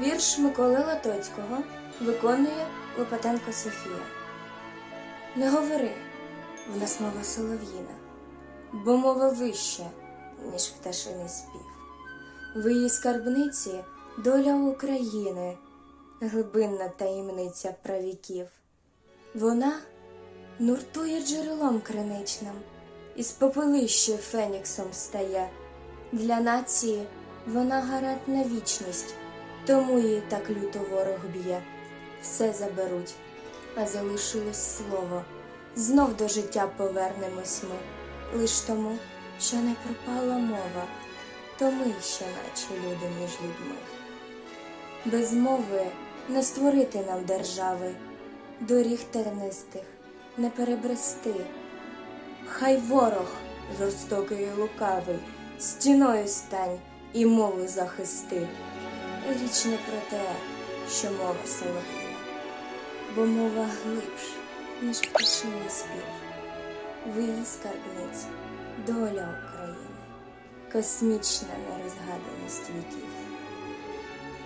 Вірш Миколи Латоцького виконує Лопатенко Софія. Не говори, в нас мова солов'їна, бо мова вища, ніж пташиний спів. В її скарбниці доля України, глибинна таємниця правіків. Вона нуртує джерелом криничним, із попелища феніксом стає. Для нації вона гарант на вічність, тому її так люто ворог б'є. Все заберуть, а залишилось слово. Знов до життя повернемось ми, лиш тому, що не пропала мова, то ми ще наче люди між людьми. Без мови не створити нам держави, доріг тернистих не перебрести. Хай ворог жорстокий і лукавий, стіною стань і мову захисти. Річ не про те, що мова солов'їна, бо мова глибш, ніж пташиний спів. В її скарбниці доля України, космічна нерозгаданість віків.